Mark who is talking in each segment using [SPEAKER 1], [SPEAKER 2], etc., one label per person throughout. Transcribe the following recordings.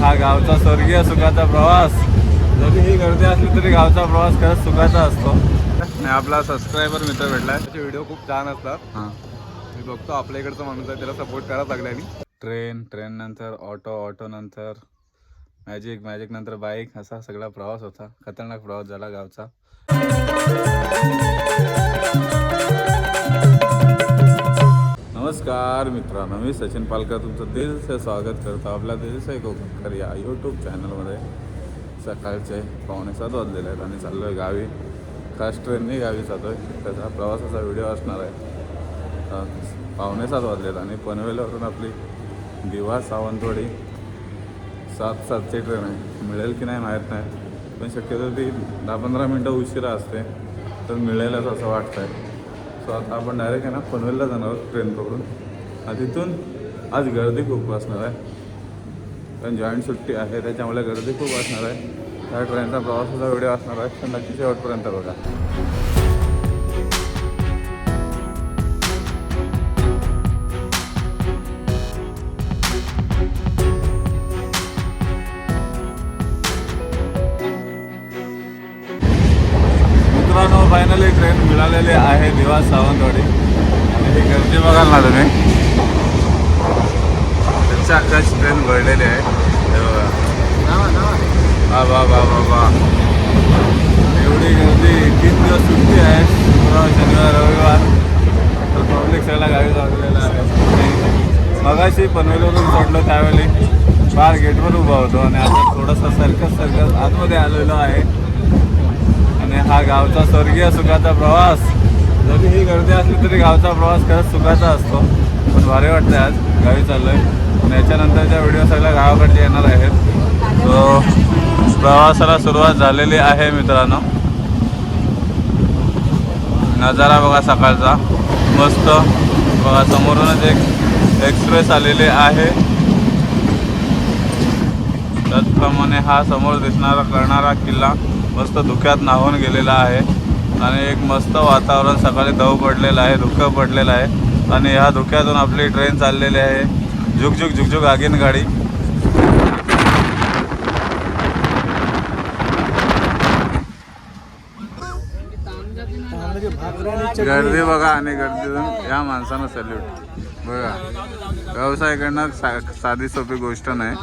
[SPEAKER 1] हा गावचा स्वर्गीय सुखाचा प्रवास. जरी ही गर्दी असली तरी गावचा प्रवास खरंच सुखाचा असतो. आणि आपला सबस्क्रायबर मित्र भेटलाय.
[SPEAKER 2] त्याचे व्हिडिओ खूप छान असतात.
[SPEAKER 1] हां.
[SPEAKER 2] मी बघतो आपल्या इकडचा माणूस आहे त्याला सपोर्ट करायला लागल्याने
[SPEAKER 1] ट्रेन ट्रेन नंतर ऑटो ऑटो नंतर मॅजिक मॅजिक नंतर बाईक असा सगळा प्रवास होता. खतरनाक प्रवास झाला गावचा. नमस्कार मित्रांनो मी सचिन पालकर. तुमचं दिलचं स्वागत करतो आपल्या दिलचं कोकणकर या यूट्यूब चॅनलमध्ये सकाळचे पावणे सात वाजलेले आहेत आणि चाललो आहे गावी. खास ट्रेनने गावी जातो आहे त्याचा प्रवासाचा व्हिडिओ असणार आहे. पाहुणे पावणे सात वाजलेत आणि पनवेलवरून आपली दिवा सावंतवाडी. सात सातची ट्रेन आहे. मिळेल की नाही माहीत नाही. पण शक्यतो ती दहा पंधरा मिनटं उशिरा असते. तर मिळेलच असं वाटतं आहे सो आता आपण डायरेक्ट आहे ना पनवेलला जाणार आहोत ट्रेन पकडून. तिथून आज गर्दी खूप असणार आहे. पण जॉईंट सुट्टी आहे त्याच्यामुळे गर्दी खूप असणार आहे. त्या ट्रेनचा प्रवासाचा व्हिडिओ असणार आहे. तर नक्की शेवटपर्यंत बघा. मित्रांनो फायनली ट्रेन मिळालेली आहे दिवा सावंतवाडी. आणि ही गर्दी बघाल ना तुम्ही. त्यांच्या आकाश ट्रेन भरलेली आहे हे वा वा वा वा वा. एवढी गर्दी तीन दिवस सुट्टी आहे? शुक्रवार शनिवार रविवार. तर पब्लिक सगळ्याला गावी लागलेला आहे. मगाशी पनवेलवरून सोडलो त्यावेळी. बार गेटवर उभा होतो आणि आता थोडंसं सर्कस सर्कस आतमध्ये आलेलो आहे. आणि हा गावचा स्वर्गीय सुखाचा प्रवास. जरी ही गर्दी असली तरी गावचा प्रवास खरंच सुखाचा असतो. पण भारी वाटतं आज. गावी चाललोय. आणि याच्यानंतरच्या व्हिडिओ सगळ्या गावाकडचे येणार आहेत. सो प्रवासाला सुरुवात झालेली आहे मित्रांनो. नजारा बघा सकाळचा. मस्त. बघा समोरूनच एक एक्सप्रेस आलेले आहे. त्याचप्रमाणे हा समोर दिसणारा करणारा किल्ला मस्त धुक्यात नाहून गेलेला आहे. आणि एक मस्त वातावरण सकाळी दव पडलेलं आहे धुकं पडलेलं आहे. आणि ह्या धुक्यातून आपली ट्रेन चाललेली आहे. झुकझुक झुकझुक आगीन गाडी. गर्दी बघा आणि गर्दीतून या माणसानं सल्यूट. बघा व्यवसायाकडनं सा साधी सोपी गोष्ट नाही.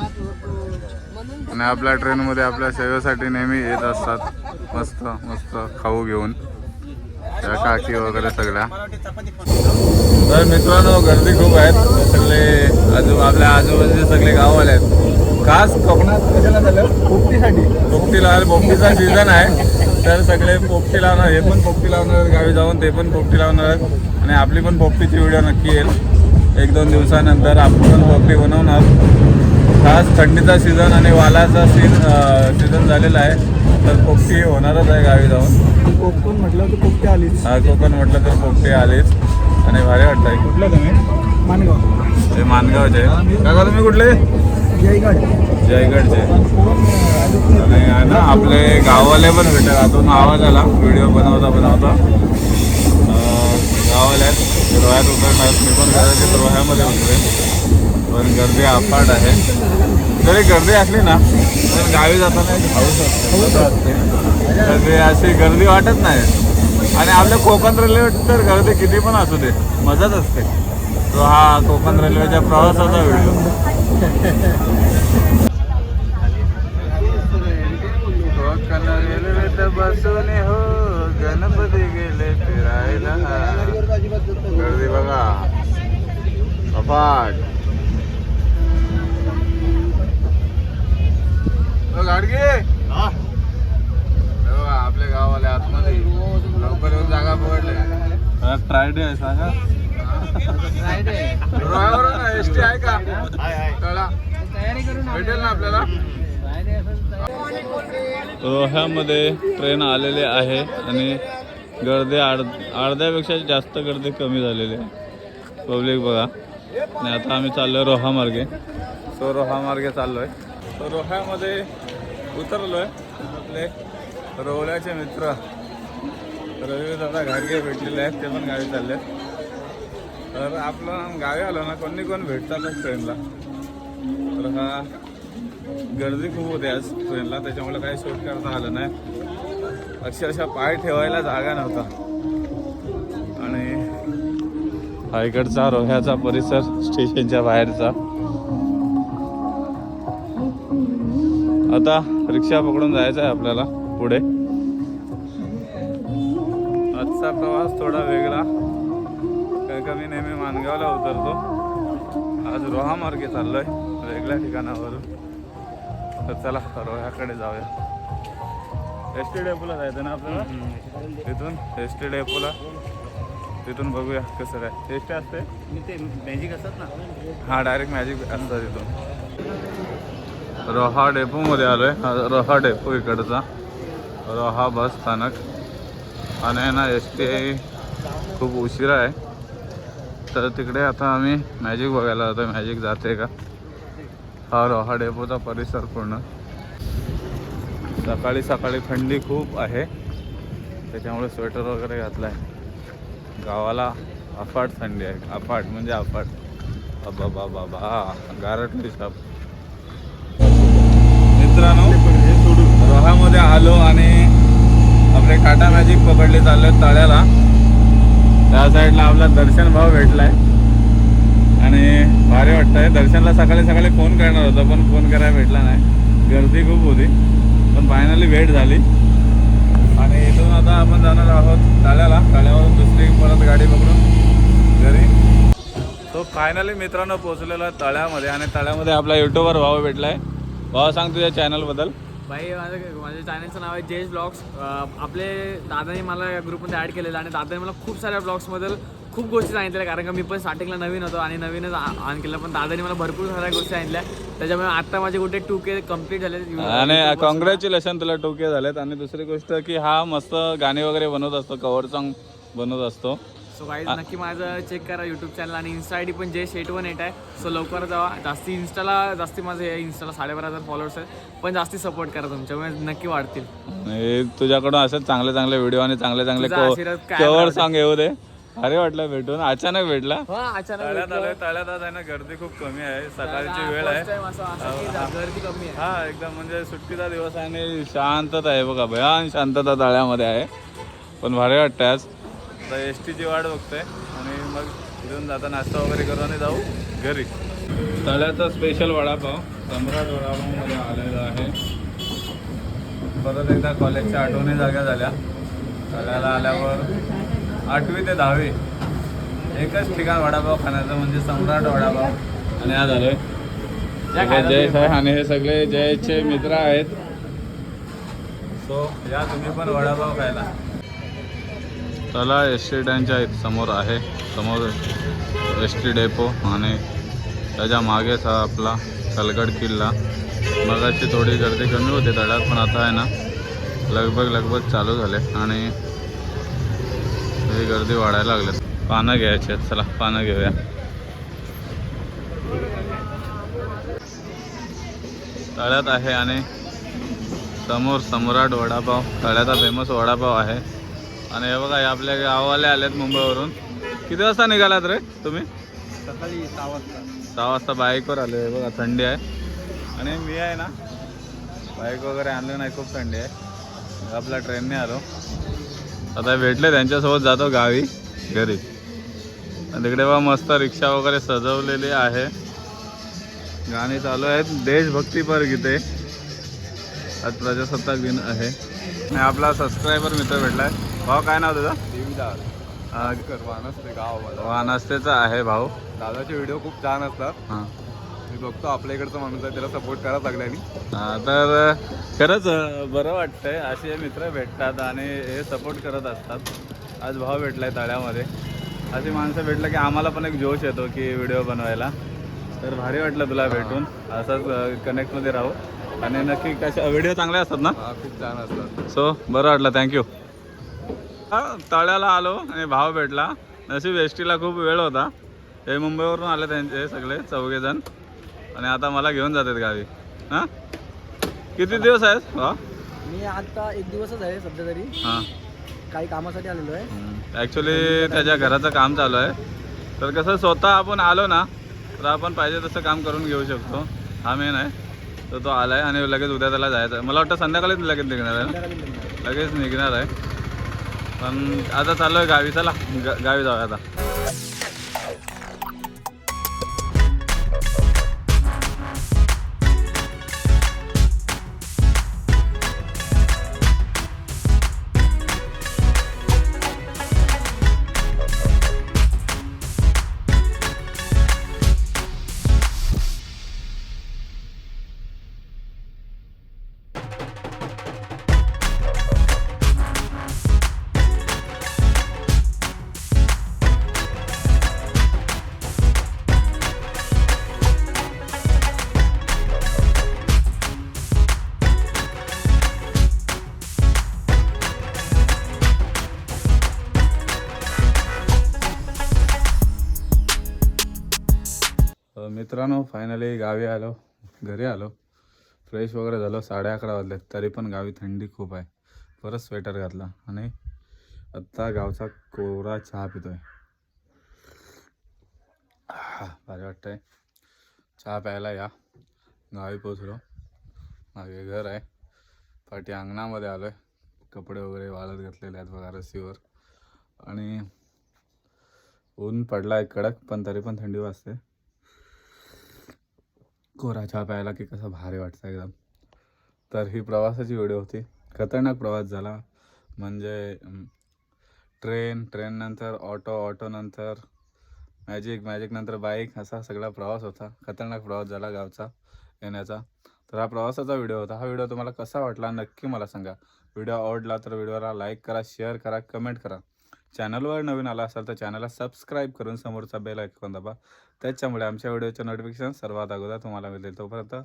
[SPEAKER 1] आणि आपल्या ट्रेनमध्ये आपल्या सेवेसाठी नेहमी येत असतात. मस्त मस्त खाऊ घेऊन. त्या काकी वगैरे सगळ्या. तर मित्रांनो गर्दी खूप आहेत. सगळे आजू आपल्या आजूबाजूचे सगळे गाववाले आहेत. खास कोकणात कशाला झालं? पोपटीसाठी. पोपटी लावायला पोपटीचा सीझन आहे. तर सगळे पोपटी लावणार हे पण पोपटी लावणार गावी जाऊन ते पण पोपटी लावणार आणि आपली पण पोपटीची व्हिडिओ नक्की येईल. एक दोन दिवसानंतर आपण पण पोपटी बनवणार. खास थंडीचा सीझन आणि वालाचा सीन सीझन झालेला आहे. तर पोपटी होणारच आहे गावी जाऊन.
[SPEAKER 3] कोकण म्हटलं तर पोपटी आलीच.
[SPEAKER 1] हा कोकण म्हटलं तर पोपटी आलीच. आणि भारी वाटतंय. कुठलं तुम्ही?
[SPEAKER 3] मानगाव.
[SPEAKER 1] ते मानगावचे. काका तुम्ही कुठले?
[SPEAKER 3] जयगड.
[SPEAKER 1] जयगडचे. आणि आहे ना आपले गाववाले पण भेटतात. आतून आवाज आला. व्हिडिओ बनवता बनवता. अं, गाववाले आहेत. रोह्यात उतरणार. मी पण कदाचित रोह्यामध्ये उतरेन. पण गर्दी अफाट आहे. जरी गर्दी असली ना पण गावी जाताना एक असते तर ते अशी गर्दी वाटत नाही. आणि आपल्या कोकण रेल्वे तर गर्दी किती पण असू दे मजाच असते. तो हा कोकण रेल्वेच्या प्रवासाचा व्हिडिओ. कोकण रेल्वेत बसून हो गणपती गेले फिरायला गर्दी बघा. अफाट गाडगे हो, आपल्या गावाला आतमध्ये. लवकर येऊन जागा पकडले फ्रायडे आहे सांगा. एस टी आहे का? कळा भेटेल ना आपल्याला? रोह्यामध्ये ट्रेन आलेले आहे आणि गर्दी अर्ध अर्ध्यापेक्षा जास्त गर्दी कमी झालेली आहे. पब्लिक बघा. आणि आता आम्ही चाललो आहे रोहा मार्गे. सो रोहा मार्गे चाललो आहे रोह्यामध्ये उतरलो आहे आपले रोहल्याचे मित्र. रवी दादा घाडगे भेटलेले आहेत ते पण गावी चालले आहेत तर आपलं गावी आलो ना कोणी कोण भेटतातच ट्रेनला तर हा गर्दी खूप होते आज ट्रेनला त्याच्यामुळे काही शूट करता आलं नाही. अक्षरशः पाय ठेवायला जागा नव्हता. आणि हा इकडचा रोह्याचा परिसर स्टेशनच्या बाहेरचा. आता रिक्षा पकडून जायचं आहे आपल्याला पुढे. आजचा प्रवास थोडा वेगळा. कारण का मी नेहमी मानगावला उतरतो. आज रोहा मार्गे चाललोय वेगळ्या ठिकाणावरून. तर चला रोह्याकडे जाऊया. एस टी डेपोला जायचं ना आपल्याला? तिथून एस टी डेपोला. तिथून बघूया कसं काय. एस टी असते
[SPEAKER 3] ते मॅजिक असतात ना.
[SPEAKER 1] हा डायरेक्ट मॅजिक असतं तिथून रोहा डेपोमध्ये आलोय. हा रोहा डेपो इकडचा. रोहा बस स्थानक. आणि आहे ना एस टी आय खूप उशिरा आहे. तर तिकडे आता आम्ही मॅजिक बघायला जातो मॅजिक जाते का? हा रोहा डेपोचा परिसर पूर्ण. सकाळी सकाळी थंडी खूप आहे. त्याच्यामुळे स्वेटर वगैरे घातलं आहे गावाला अफाट थंडी आहे. अफाट म्हणजे अफाट. बाबा बाबा बा गारटली साप मित्रांनो रोहामध्ये आलो आणि आपले टाटा मॅजिक पकडले चालले तळ्याला. त्या साईडला आपला दर्शन भाव भेटलाय. आणि भारी वाटतंय. दर्शनला सकाळी सकाळी फोन करणार होता पण फोन करायला भेटला नाही. गर्दी खूप होती पण फायनली भेट झाली. आणि इथून आता आपण जाणार आहोत तळ्याला. तळ्यावरून दुसरी परत गाडी पकडून घरी. तो फायनली मित्रांनो पोहोचलेला आहे तळ्यामध्ये. आणि तळ्यामध्ये आपला युट्यूबर भाव भेटलाय. भाव सांग तुझ्या चॅनलबद्दल
[SPEAKER 4] भाई माझं माझ्या चॅनलचं नाव आहे जेस ब्लॉग्स आपले दादाने मला या ग्रुपमध्ये ॲड केलेलं आणि दादाने मला खूप साऱ्या ब्लॉग्सबद्दल खूप गोष्टी सांगितल्या कारण का मी पण स्टार्टिंगला नवीन होतो आणि नवीनच ऑन केलं. पण दादाने मला भरपूर साऱ्या गोष्टी सांगितल्या. त्याच्यामुळे आता माझे कुठे टू के कंप्लीट झाले
[SPEAKER 1] आणि कॉंग्रॅच्युलेशन तुला टोके झालेत. आणि दुसरी गोष्ट की हा मस्त गाणे वगैरे बनवत असतो कव्हर सॉन्ग बनवत असतो.
[SPEAKER 4] सो काही नक्की माझं चेक करा यूट्यूब चॅनल आणि इन्स्टा आय डी पण जे एट वन एट आहे सो लवकर जावा. जास्ती इन्स्टाला जास्ती माझे इन्स्टाला साडेबारा हजार फॉलोअर्स आहेत पण जास्ती सपोर्ट करा तुमच्यामुळे नक्की वाढतील.
[SPEAKER 1] तुझ्याकडून असं चांगले चांगले व्हिडिओ आणि चांगले चांगले
[SPEAKER 4] दे.
[SPEAKER 1] सॉन्ग येऊ दे. अरे वाटलं भेटून अचानक भेटला.
[SPEAKER 4] हा अचानक
[SPEAKER 1] तळ्यात आहे ना गर्दी खूप कमी आहे सकाळची वेळ आहे.
[SPEAKER 4] गर्दी कमी आहे.
[SPEAKER 1] हा एकदम म्हणजे सुट्टीचा दिवस आहे आणि शांतता आहे बघा भयान शांतता तळ्यामध्ये आहे. पण भारी वाटतं आज. आता एस टीची वाट बघतोय आणि मग इथून जाता नाश्ता वगैरे करू आणि जाऊ घरी. तळ्याचा स्पेशल वडापाव सम्राट वडापावमध्ये आलेला आहे. परत एकदा कॉलेजच्या आठवणी जाग्या झाल्या. तळ्याला आल्यावर आठवी ते दहावी एकच ठिकाण वडापाव खाण्याचं म्हणजे सम्राट वडापाव. आणि आज आलोय. जयेश आहे आणि हे सगळे जयचे मित्र आहेत. सो या तुम्ही पण वडापाव खायला. तला एस टी डॅनच्या समोर आहे. समोर एस टी डेपो आणि त्याच्या मागेच हा आपला कलगड किल्ला. मगाची थोडी गर्दी कमी होती तळ्यात पण आता आहे ना लगभग लगभग चालू झाले आणि ही गर्दी वाढायला लागले पानं घ्यायची आहेत चला पानं घेऊया. तळ्यात आहे आणि समोर सम्राट वडापाव तळ्याचा फेमस वडापाव आहे. आणि हे बघा आपल्या गाववाले आलेत मुंबईवरून. किती वाजता निघालात रे तुम्ही?
[SPEAKER 3] सकाळी सहा वाजता.
[SPEAKER 1] सहा वाजता बाईकवर आलो आहे बघा थंडी आहे. आणि मी आहे ना बाईक वगैरे आणलं नाही खूप थंडी आहे. आपल्या ट्रेनने आलो. आता भेटले त्यांच्यासोबत जातो गावी घरी. आणि तिकडे बघा मस्त रिक्षा वगैरे सजवलेली आहे. गाणी चालू आहेत. देशभक्तीपर गीते. आज प्रजासत्ताक दिन आहे. आणि आपला सबस्क्रायबर मित्र भेटलाय. भाऊ काय नाव तुझं?
[SPEAKER 2] देवीदास. वानसते गाव
[SPEAKER 1] वानस्तेचा आहे भाऊ.
[SPEAKER 2] दादाचे व्हिडिओ खूप छान असतात.
[SPEAKER 1] हां.
[SPEAKER 2] मी बघतो आपल्या इकडचा माणूस आहे त्याला सपोर्ट करा सगळ्यांनी
[SPEAKER 1] हा, तर खरंच बरं वाटतंय. असे मित्र भेटतात आणि हे सपोर्ट करत असतात. आज भाव भेटलाय तळ्यामध्ये. अशी माणसं भेटलं की आम्हाला पण एक जोश येतो की व्हिडिओ बनवायला. तर भारी वाटलं तुला भेटून. असंच कनेक्टमध्ये राहू. आणि नक्की कशा व्हिडिओ चांगले असतात ना?
[SPEAKER 2] खूप छान असतात.
[SPEAKER 1] सो बरं वाटलं. थँक्यू तळ्याला आलो आणि भाव भेटला. नशीब एस टीला खूप वेळ होता. हे मुंबईवरून आले त्यांचे सगळे चौघेजण. आणि आता मला घेऊन जातात गावी. हां? किती दिवस आहेत भाव?
[SPEAKER 3] मी आता एक दिवसच आहे सध्या तरी.
[SPEAKER 1] हां.
[SPEAKER 3] काही कामासाठी आलेलो आहे.
[SPEAKER 1] ॲक्च्युली त्याच्या घराचं काम चालू आहे. तर कसं स्वतः आपण आलो ना तर आपण पाहिजे तसं काम करून घेऊ शकतो. हा मेन आहे. तर तो आलाय आणि लगेच उद्या त्याला जायचं आहे. मला वाटतं संध्याकाळीच लगेच निघणार आहे. लगेच निघणार आहे. पण आता चालू आहे गावी चला. ग- गावी जाऊया आता. मित्रांनो फायनली गावी आलो. घरी आलो. फ्रेश वगैरे झालो. साडे अकरा वाजले तरी पण गावी थंडी खूप आहे. परत स्वेटर घातला. आणि आत्ता गावचा कोरा चहा पितोय. आह, भारी वाटतंय. चहा प्यायला या. गावी पोचलो मागे घर आहे. पाठी अंगणामध्ये आलोय. कपडे वगैरे वाळत घातलेले आहेत बघा रस्सीवर. आणि ऊन पडला आहे कडक पण तरी पण थंडी वाजते. कोरा चहा प्यायला की कसं भारी वाटतं एकदम. तर ही प्रवासाची व्हिडिओ होती. खतरनाक प्रवास झाला. म्हणजे ट्रेन ट्रेननंतर ऑटो ऑटोनंतर मॅजिक मॅजिक नंतर बाईक असा सगळा प्रवास होता. खतरनाक प्रवास झाला गावचा येण्याचा. तर हा प्रवासाचा व्हिडिओ होता. हा व्हिडिओ तुम्हाला कसा वाटला नक्की मला सांगा. व्हिडिओ आवडला तर व्हिडिओला लाईक करा शेअर करा कमेंट करा. चॅनलवर नवीन आला असाल तर चॅनलला सबस्क्राईब करून समोरचा बेल ऐकून दाबा. त्याच्यामुळे आमच्या व्हिडिओचे नोटिफिकेशन सर्वात अगोदर तुम्हाला मिळेल तोपर्यंत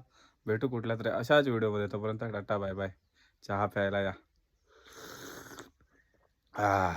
[SPEAKER 1] भेटू कुठल्या तरी अशाच व्हिडिओमध्ये. तोपर्यंत टाटा बाय बाय. चहा प्यायला या. आ